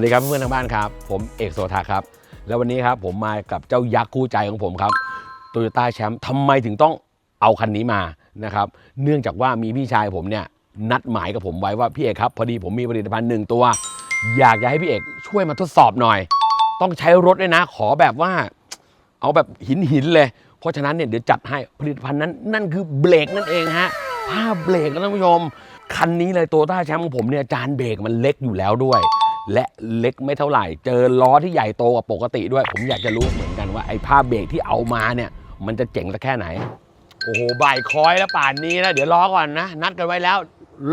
วัสดีครับเพื่อนๆทางบ้านครับ ผมเอกโสธาครับ แล้ววันนี้ครับผมมากับเจ้ายักษ์คู่ใจของผมครับโตโยต้าแชมป์ทำไมถึงต้องเอาคันนี้มานะครับ เนื่องจากว่ามีพี่ชายผมเนี่ยนัดหมายกับผมไว้ว่าพี่เอกครับ พอดีผมมีผลิตภัณฑ์หนึ่งตัว อยากจะให้พี่เอกช่วยมาทดสอบหน่อย ต้องใช้รถด้วยนะ ขอแบบว่า เอาแบบหินหินเลย เพราะฉะนั้นเนี่ยเดี๋ยวจัดให้ผลิตภัณฑ์นั้นนั่นคือเบรกนั่นเองฮะผ้าเบรกนะท่านผู้ชมคันนี้เลยโตต้าแชมป์ของผมเนี่ยจานเบรกมันเล็กอยู่แล้วด้วย และเล็กไม่เท่าไหร่ เจอล้อที่ใหญ่โตกว่าปกติด้วย ผมอยากจะรู้เหมือนกันว่าไอ้ผ้าเบรกที่เอามาเนี่ย มันจะเจ๋งสักแค่ไหน โอ้โหบ่ายคอยแล้วป่านนี้แล้วเดี๋ยวรอก่อนนะ นัดกันไว้แล้ว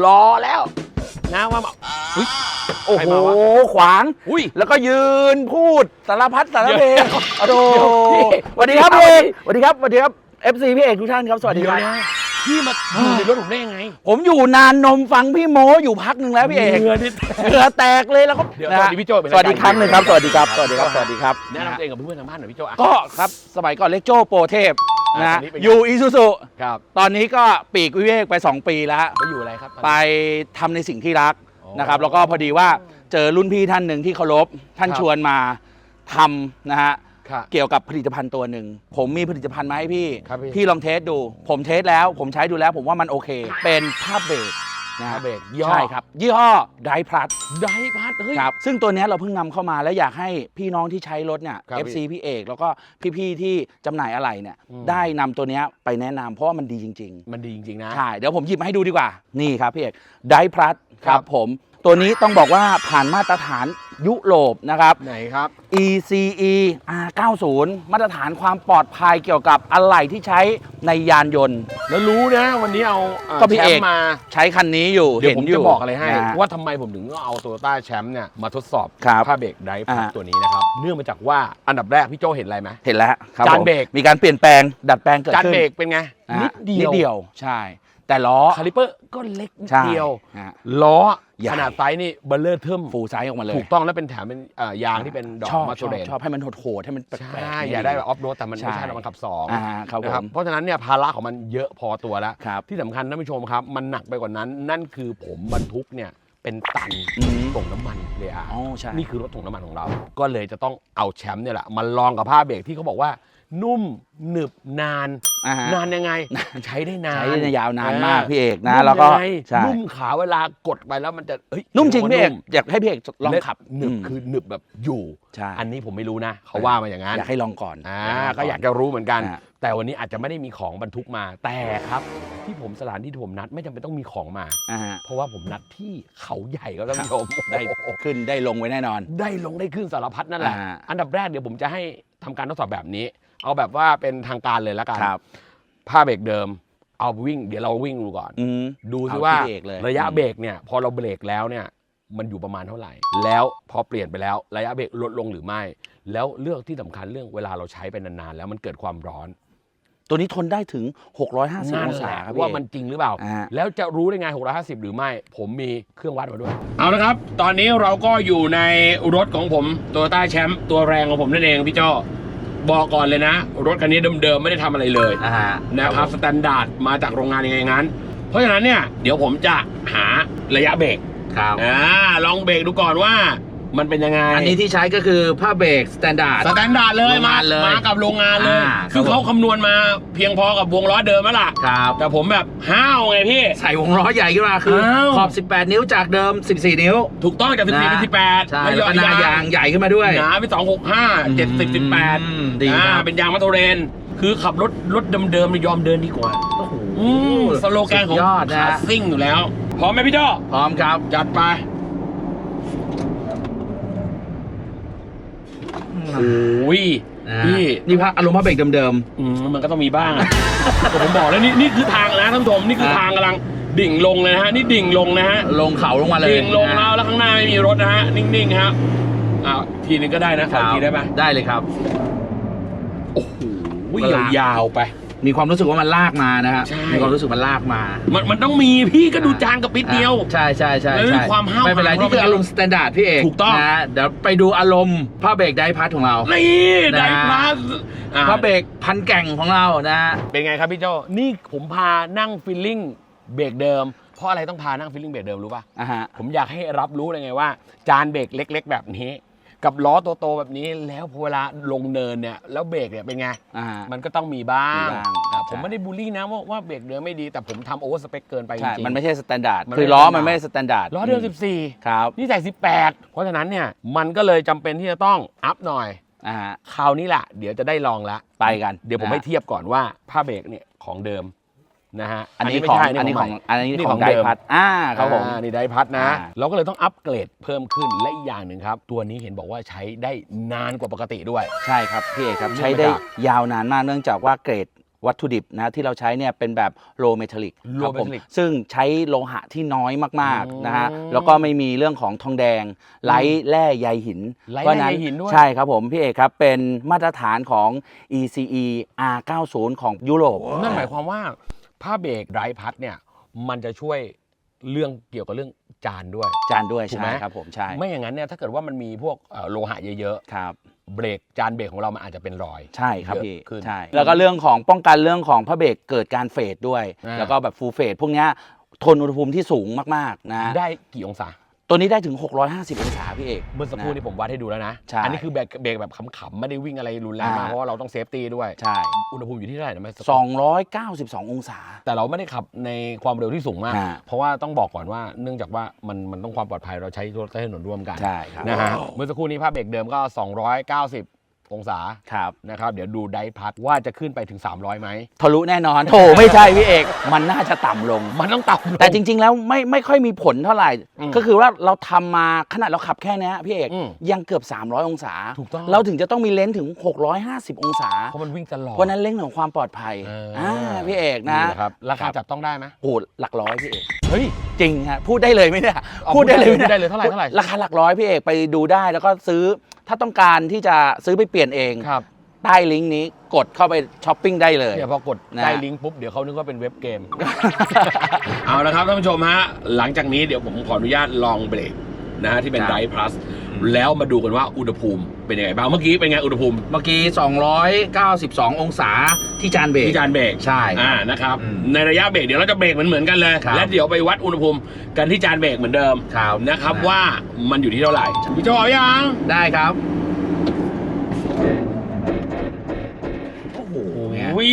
รอแล้ว นะว่ามาอุ๊ย โอ้ใครโห มาวะ ขวาง อุ้ย แล้วก็ยืนพูดสารพัดสารเพเดี๋ยวโอ้โหเดี๋ยวพี่สวัสดีครับพี่เอกสวัสดีครับสวัสดีครับ FC พี่เอกทุกท่านครับ สวัสดีเดี๋คยวรับนะ พี่มาอยู่ในรถผมได้ยังไงผมอยู่นานนมฟังพี่โมอยู่พักหนึ่งแล้วพี่เอกเหงื่อนี่เหงื่อแตกเลยแล้วก็เดี๋ยวนะสวัฮะสดีพี่โจ้เป็นสวัสดีครั้งหนึ่งครับสวัสดีครับคสรับวัสดีครับสวัสดีครับแนะนำตัวเองกับเพื่อนๆทางบ้านหน่อยพี่โจ้อะก็ครับสมัยก่อนเล็กโจ้โปรเทพอ่านะตอนนี้เป็นไงอยู่อีซูซูครับตอนนี้ก็ปีกวิเวกไป 2 ปีแล้วไปอยู่อะไรครับตอนนี้ไปทำในสิ่งที่รักอ๋อนะครับแล้วก็พอดีว่าเจอรุ่นพี่ท่านหนึ่งที่เคารพท่านครับชวนมาทำนะฮะ ครับเกี่ยวกับผลิตภัณฑ์ตัวหนึ่ง ผมมีผลิตภัณฑ์มาให้พี่ ครับพี่ พี่ลองเทสดู ผมเทสแล้ว ผมใช้ดูแล้ว ผมว่ามันโอเค เป็นผ้าเบรกนะผ้าฮะเบรกยี่ห้อใช่ครับ ยี่ห้อไดพลัส ไดพัดเฮ้ย ครับซึ่งตัวเนี้ยเราเพิ่งนำเข้ามาแล้วอยากให้พี่น้องที่ใช้รถเนี่ย ครับ FC พี่เอกแล้วก็พี่ๆที่จำหน่ายอะไรเนี่ย อืม ได้นำตัวเนี้ยไปแนะนำเพราะว่ามันดีจริงๆมันดีจริงๆนะใช่ เดี๋ยวผมหยิบมาให้ดูดีกว่า นี่ครับพี่เอกไดพลัสคครัรับบผม ตัวนี้ต้องบอกว่าผ่านมาตรฐานยุโรปนะครับ ไหนครับ ECE R90 มาตรฐานความปลอดภัยเกี่ยวกับอะไหล่ที่ใช้ในยานยนต์ แล้วรู้นะวันนี้เอาเอ่อก็พี่แชเอมกป์มา ใช้คันนี้อยู่เดี๋ยวเห็นผมอยู่จะบอกอะไรให้นะฮะว่าทำไมผมถึงต้องเอาโตโยต้าแชมป์เนี่ยมาทดสอบครับผ้าเบรกไดพัดอ่า ตัวนี้นะครับ เนื่องมาจากว่าอันดับแรกพี่โจเห็นอะไรไหม เห็นแล้วครับจานผมเบรก มีการเปลี่ยนแปลงดัดแปลงเกิดจานขึ้น เบรกเป็นไงนะนิฮะดเดียว นิดเดียวใช่ แต่ล้อ คาลิเปอร์ก็เล็กนิดใช่เดียวฮะล้อใหญ่ ขนาดไซส์นี่เบลเลอร์เทิมฟูลไซส์ออกมาเลยถูกต้องแล้วเป็นแถมเป็นเอ่อยางที่เป็นดอกชอบมาชโชอบเรนชอบให้มันโหดๆให้มันแปลกใช่ๆอย่าได้แบบออฟโรดแต่มันใช่ไม่ใช่เรามันขับสองอ่าครับผนะครับม เพราะฉะนั้นเนี่ยภาระของมันเยอะพอตัวแล้ว ครับ ที่สำคัญท่านผู้ชมครับ มันหนักไปกว่านั้น นั่นคือผมบรรทุกเนี่ยเป็นตันอืม ส่งน้ำมันเลยอะ อ๋อใช่ นี่คือรถส่งน้ำมันของเรา ก็เลยจะต้องเอาแชมป์เนี่ยแหละมาลองกับผ้าเบรกที่เขาบอกว่า นุ่มหนึบนาน อ่าฮะ นานยังไง ใช้ได้นาน ใช้ได้ยาวนานมากเออพี่เอกนะนุ่มแล้วก็ยังไงใช่นุ่มขาเวลากดไปแล้วมันจะเอ้ยนุ่มจริงพี่เอกนุ่มอยากให้พี่เอกลองขับหนึบมคือหนึบแบบอยู่ ใช่อันนี้ผมไม่รู้นะ เขาว่ามาอย่างนั้นอยากให้ลองก่อน อ่าให้ลงก็อยากจะรู้เหมือนกัน อ่า แต่วันนี้อาจจะไม่ได้มีของบรรทุกมาแต่ครับ ที่ผมสถานที่ที่ผมนัดไม่จำเป็นต้องมีของมา อ่าฮะเพราะว่าผมนัดที่เขาใหญ่ก็ท่านผู้ชมได้ขึ้นได้ลงไว้แน่นอน ได้ลงได้ขึ้นสารพัดนั่นแหละ อ่า อันดับแรกเดี๋ยวผมจะให้ทำการทดสอบแบบนี้ เอาแบบว่าเป็นทางการเลยละกันครับผ้าเบรกเดิม เอาวิ่ง เดี๋ยวเราวิ่งดูก่อน อืมดูซิเอาว่าที่เบรกเลยระยะอืมเบรกเนี่ย พอเราเบรกแล้วเนี่ย มันอยู่ประมาณเท่าไหร่ แล้วพอเปลี่ยนไปแล้วระยะเบรกลดลงหรือไม่ แล้วเรื่องที่สำคัญเรื่องเวลาเราใช้ไปนานๆแล้วมันเกิดความร้อนตัวนี้ทนได้ถึง 650นั่อนงแหศาละครับว่าพี่มันจริงหรือเปล่า อ่า แล้วจะรู้ได้ไง 650 หรือไม่ ผมมีเครื่องวัดมาด้วย เอาละครับ ตอนนี้เราก็อยู่ในรถของผมตัวต้าแชมป์ตัวแรงของผมนั่นเองพี่เจ้า บอกก่อนเลยนะ รถคันนี้เดิมๆไม่ได้ทำอะไรเลยอ่าฮะนะครับสแตนดาร์ดมาจากโรงงานยังไงงั้น เพราะฉะนั้นเนี่ยเดี๋ยวผมจะหาระยะเบรกครับอ่าลองเบรกดูก่อนว่า มันเป็นยังไง อันนี้ที่ใช้ก็คือผ้าเบรกสแตนดาร์ด สแตนดาร์ดเลยโรงมางานเลยมากับโรงงานเลย อ่าคือครับผม เขาคำนวณมาเพียงพอกับวงล้อเดิมแล้วล่ะ ครับแต่ผมแบบห้าวไงพี่ ใส่วงล้อใหญ่ขึ้นมาคืออ้าว ขอบ 18 นิ้วจากเดิม 14 นิ้วถูกต้องจาก14นะเป็น18ใช่แล้วก็หน้ายางใหญ่ขึ้นมาด้วย หนาเป็น265 70 18อืมดีครับ อ่าเป็นยางมาโตเรน คือขับรถรถเดิมๆเนี่ยยอมเดินดีกว่า โอ้โหอืมสโลแกนของสุดยอดนะขาซิ่งอยู่แล้ว พร้อมไหมพี่โจ้พร้อมครับ จัดไป โอ้ยพี่ นี่พักอารมณ์ผ้าเบรกเดิมอืมมันก็ต้องมีบ้างอะ แต่ผมบอกแล้วนี่นี่คือทางนะท่านผู้ชมนี่คืออะทางกำลังดิ่งลงเลยนะฮะนี่ดิ่งลงนะฮะๆ ลงเขาลงมาเลยดิ่งลงแล้วแล้วข้างหน้าไม่มีรถนะฮะนิ่งๆครับอ่าทีนึงก็ได้นะขออีกทีได้ไหมได้เลยครับโอ้โหเวลายาวๆไป มีความรู้สึกว่ามันลากมานะฮะใช่ มีความรู้สึกมันลากมามันมันต้องมีพี่ก็ดูจานกับปิดเดียวใช่ใช่ใช่แล้วใช่ความห้าวไม่เป็นไรหาญนี่คืออารมณ์สแตนดาร์ดพี่เอกถูกต้อง นะเดี๋ยวไปดูอารมณ์ผ้าเบรกไดพัทของเรานี่ไดนะพลัสอะผ้าเบรกพันแก่งของเรานะเป็นไงครับพี่โจนี่ผมพานั่งฟีลลิ่งเบรกเดิม เพราะอะไรต้องพานั่งฟีลลิ่งเบรกเดิมรู้ป่ะ อ่าฮะ ผมอยากให้รับรู้เลยไงว่า จานเบรกเล็ก ๆ แบบนี้ กับล้อโตๆแบบนี้แล้วพอเวลาลงเนินเนี่ยแล้วเบรกเนี่ยเป็นไง อ่าฮะมันก็ต้องมีบ้างมีบ้างอะใช่ผมไม่ได้บูลลี่นะว่าว่าเบรกเดิมไม่ดีแต่ผมทำโอเวอร์สเปคเกินไปจใช่ริงๆมันไม่ใช่สแตนดาร์ดมันไม่คือล้อ standard มันไม่สแตนดาร์ดล้อเดิม14 ครับนี่ใส่18 เพราะฉะนั้นเนี่ยมันก็เลยจำเป็นที่จะต้องอัพหน่อย อ่าฮะคราวนี้แหละเดี๋ยวจะได้ลองละ ไปกันเดี๋ยวผมนะให้เทียบก่อนว่าผ้าเบรกเนี่ยของเดิม นะฮะอันนี้ไม่ของใช่อันนี้ของใหม่อันนี้นี่ขขอองงไดเดิมพัดอ่าครับผมอ่านี่ได้พัดนะอ่าเราก็เลยต้องอัปเกรดเพิ่มขึ้นและอีกอย่างหนึ่งครับ ตัวนี้เห็นบอกว่าใช้ได้นานกว่าปกติด้วย ใช่ครับพี่เอกครับเนื่องใช้ได้มาจากยาวนานมากเนื่องจากว่าเกรดวัตถุดิบนะที่เราใช้เนี่ยเป็นแบบโลเมทัลลิก low ผม metallic ซึ่งใช้โลหะที่น้อยมากอืมๆนะฮะแล้วก็ไม่มีเรื่องของทองแดงไร้แร่ใยหินไร้เพราะแร่ฉะนั้นใยหินด้วยใช่ครับผมพี่เอกครับเป็นมาตรฐานของ ECE R90 ของยุโรปนั่นหมายความว่า ผ้าเบรกไร้พัดเนี่ยมันจะช่วยเรื่องเกี่ยวกับเรื่องจานด้วย จานด้วยถูกไหม ใช่ครับผมใช่ไม่อย่างนั้นเนี่ยถ้าเกิดว่ามันมีพวกเอ่อโลหะเยอะครับ ๆ เบรกจานเบรกของเรามันอาจจะเป็นรอย ใช่ครับเยอะพี่ขึ้นใช่แล้วก็เรื่องของป้องกันเรื่องของพระเบรกเกิดการเฟดด้วย อ่า แล้วก็แบบฟูลเฟดพวกเนี้ยทนอุณหภูมิที่สูงมากๆนะ ได้กี่องศา ตัวนี้ได้ถึง 650 องศาพี่เอก เมื่อสักครู่นะนี้ผมวัดให้ดูแล้วนะ ใช่อันี้คือเบรกเบรกแบบขำๆ ไม่ได้วิ่งอะไรรุนแรงมาก อ่า เพราะว่าเราต้องเซฟตี้ด้วย ใช่ อุณหภูมิอยู่ที่เท่าไหร่นะไม่292 องศา แต่เราไม่ได้ขับในความเร็วที่สูงมาก อ่า เพราะว่าต้องบอกก่อนว่าเนื่องจากว่ามันมันต้องความปลอดภัยเราใช้รถใช้ถนนร่วมกันใช่ครับ นะฮะ เมื่อสักครู่นี้ภาพเบรกเดิมก็ 290 องศาครับนะครับ เดี๋ยวดูไดพัดว่าจะขึ้นไปถึง 300ไหมทะลุแน่นอนโถไม่ใช่พี่เอก มันน่าจะต่ำลง มันต้องต่ำลง แต่จริง ๆ แล้วไม่ไม่ค่อยมีผลเท่าไหร่ อืมก็คือว่าเราทำมาขนาดเราขับแค่เนี้ยพี่เอก อืมยังเกือบ 300 องศา ถูกต้อง เราถึงจะต้องมีเลนส์ถึง 650 องศา เพราะมันวิ่งตลอดเพราะฉะนั้นเลนส์ของความปลอดภัยเอออ่าพี่เอกนะแหลครับราคาจับต้องได้ไหมโอ้โหหลักร้อยพี่เอก เฮ้ย จริงฮะพูดได้เลยไหมเนี่ยเอาพูดได้เลยหมพูดได้เลยเท่าไหร่เท่าไหร่ ราคาหลักร้อยพี่เอกไปดูได้แล้วก็ซื้อ ถ้าต้องการที่จะซื้อไปเปลี่ยนเอง ครับใต้ลิงก์นี้กดเข้าไปช้อปปิ้งได้เลย เนี่ยพอกดนะ ได้ลิงก์ปุ๊บเดี๋ยวเขานึกว่าเป็นเว็บเกม เอาละครับท่านผู้ชมฮะ หลังจากนี้เดี๋ยวผมขออนุญาตลองเบรกนะฮะที่เป็นครับไดพลัส แล้วมาดูกันว่าอุณหภูมิเป็นยังไงบ้างเมื่อกี้เป็นไงอุณหภูมิ เมื่อกี้ 292 องศาที่จานเบรกที่จานเบรกใช่ อ่านะครับอืมในระยะเบรกเดี๋ยวเราจะเบรกเหมือนเหมือนๆกันเลย ครับ และเดี๋ยวไปวัดอุณหภูมิกันที่จานเบรกเหมือนเดิมครับนะครับนะว่ามันอยู่ที่เท่าไหร่พี่โจเอายังได้ครับ โอ้โหเนี่ย วิ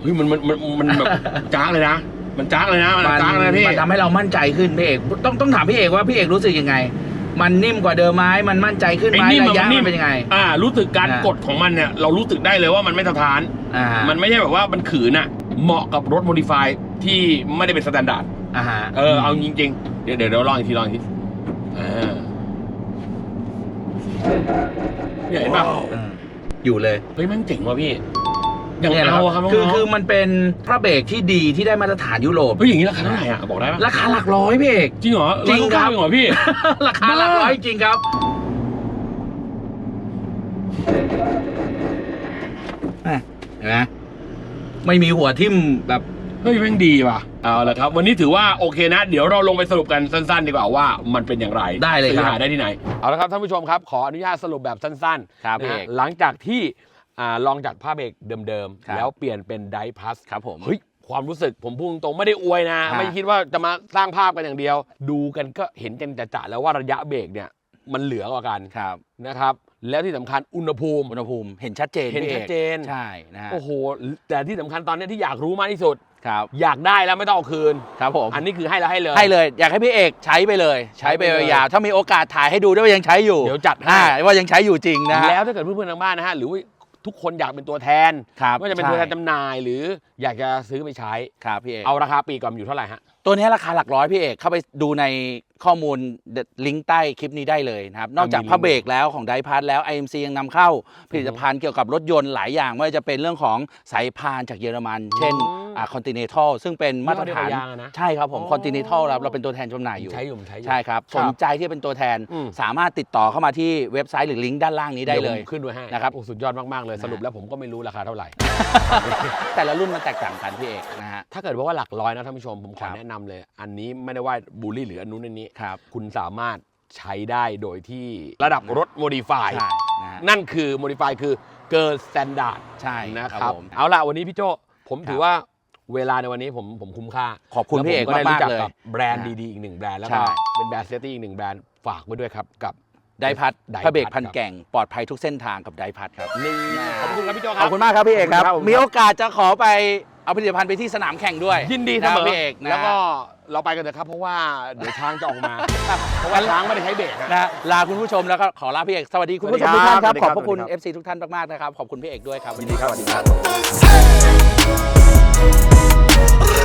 เฮ้ยมันมันมันมันแบบ จ้ากเลยนะ มันจ้ากเลยนะมันมันจ้ากเลยนะพี่ มันทำให้เรามั่นใจขึ้นพี่เอกต้องต้องถามพี่เอกว่าพี่เอกรู้สึกยังไง มันนิ่มกว่าเดิมไหมมันมั่นใจขึ้นไหมไอ้นิ่มระยะมันนิ่มัมนเป็นยังไง อ่า รู้สึกการอ่ากดของมันเนี่ย เรารู้สึกได้เลยว่ามันไม่สะท้าน อ่ามันไม่ใช่แบบว่ามันขืนอะเหมาะกับรถโมดิฟายที่ไม่ได้เป็นสแตนดาร์ด อ่าฮะเออ เอาจริงๆ เดี๋ยวเดี๋ยวเดี๋ยวลองอีกทีลองอีกทีอ่าเนี่ยเห็นป่ะอืมอยู่เลย เฮ้ยแม่งเจ๋งว่ะพี่ อย่างเนี่ยนะเอาอะครับคือน้งๆคือมันเป็นพระเบรกที่ดีที่ได้มาตรฐานยุโรป เฮ้ยอย่างนี้ราคาเท่าไหร่อะบอกได้ปะราคาหลักร้อยพี่เอก จริงเหรอจริงครับจริงเหรอพี่ ราคาหลักร้อยจริงครับแหม่เห็นไหมไม่มีหัวทิ่มแบบเฮ้ยแม่งดีว่ะเอาละครับ วันนี้ถือว่าโอเคนะ เดี๋ยวเราลงไปสรุปกันสั้นๆ ดีกว่าว่ามันเป็นอย่างไรได้เลยครับซื้อหาได้ที่ไหน เอาละครับท่านผู้ชมครับ ขออนุญาตสรุปแบบสั้นครับๆนะพี่ฮะเอก หลังจากที่ อ่าลองจากผ้าเบรกเดิมครับ ๆ แล้วเปลี่ยนเป็นไดพลัสครับผม เฮ้ยความรู้สึกผมพูดตรงๆไม่ได้อวยนะ ฮะ ไม่คิดว่าจะมาสร้างภาพกันอย่างเดียว ดูกันก็เห็นกันจะๆแล้วว่าระยะเบรกเนี่ยมันเหลือกว่ากันครับนะครับ แล้วที่สำคัญอุณหภูมิอุณหภูมิเห็นชัดเจนเห็นพี่อกชัดเจน ใช่นะฮะโอ้โห แต่ที่สำคัญตอนนี้ที่อยากรู้มากที่สุด ครับอยากได้แล้วไม่ต้องเอาคืน ครับผมอันนี้คือให้แล้วให้เลย ให้เลยอยากให้พี่เอกใช้ไปเลย ใช้ไปใช้ไปเลย ยาวๆถ้ามีโอกาสถ่ายให้ดูด้วยว่ายังใช้อยู่เดี๋ยวจัดให้ อ่าว่ายังใช้อยู่จริงนะฮะ แล้วถ้าเกิดเพื่อนๆทางบ้านนะฮะหรือว่า ทุกคนอยากเป็นตัวแทนครับว่าจะเป็นใช่ตัวแทนจำหน่ายหรืออยากจะซื้อไปใช้ครับพี่เอกเอาราคาปีก่อนอยู่เท่าไหร่ฮะ ตัวนี้ราคาหลักร้อยพี่เอกเข้าไปดูในข้อมูลลิงก์ใต้คลิปนี้ได้เลยนะครับ นอกจากมีลิงก์ผ้าเบรกแล้วของไดพัทแล้ว IMC ยังนำเข้าผลิตภัณฑ์เกี่ยวกับรถยนต์หลายอย่าง ไม่ว่าจะเป็นเรื่องของสายพานจากเยอรมัน เช่นอ่า Continental ซึ่งเป็นมาตรฐานยี่ห้อเดียวกับยางอะนะใช่ครับผมอ๋อ Continental เราเราเป็นตัวแทนจำหน่ายอยู่ใช้อยู่ผมใช้อยู่ใช่ครับครับ สนใจที่เป็นตัวแทนอืมสามารถติดต่อเข้ามาที่เว็บไซต์หรือลิงก์ด้านล่างนี้ได้เลยวผมขึ้นด้วยให้นะครับโอ้สุดยอดมากๆเลยนะสรุปแล้วผมก็ไม่รู้ราคาเท่าไหร่ แต่ละรุ่นมันแตกต่างกันพี่เอกนะฮะถ้าเกิดว่าหลักร้อยนะท่านผู้ชมผมขครัอบแนะนำเลย อันนี้ไม่ได้ว่าบูลลี่หรืออันนู้นอันนี้ครับคุณสามารถใช้ได้โดยที่ระดับรถโมดิฟายใช่นะฮะนั่นคือโมดิฟายคือเกินสแตนดาร์ดใช่นะคครัรับบผมเอาล่ะวันนี้พี่โจผมถือว่าเวลาในวันนี้ผมผมคุ้มค่า ขอบคุณพี่เอกแล้วผมก็ได้มากรู้จัๆเลยกับแบรนด์นะดีๆ อีกหนึ่งแบรนด์แล้วใช่ก็เป็นแบรนด์เซฟตี้อีกหนึ่งแบรนด์ฝากไว้ด้วยครับกับไดพัดไดพัดพระเบรกพันครับแก่งปลอดภัยทุกเส้นทางกับไดพัดครับนี่ขอบคุณครับพี่โจคขรัอบคุณมากครับพี่เอกครับขบณมีโอกาสจะขอไป เอาผลิตภัณฑ์ไปที่สนามแข่งด้วยยินดีเสมอพี่เอกนะแล้วก็เราไปกันเถอะครับ เพราะว่าเดี๋ยวช้างจะออกมา เพราะว่าช้างไม่ได้ใช้เบรกนะลาคุณผู้ชมแล้วก็ขอลาพี่เอกสวัสดีคุณผู้ชมทุกท่านครับ ขอบพระคุณ FC ทุกท่านมากๆนะครับ ขอบคุณพี่เอกด้วยครับยินดีครับสวัสดีครับ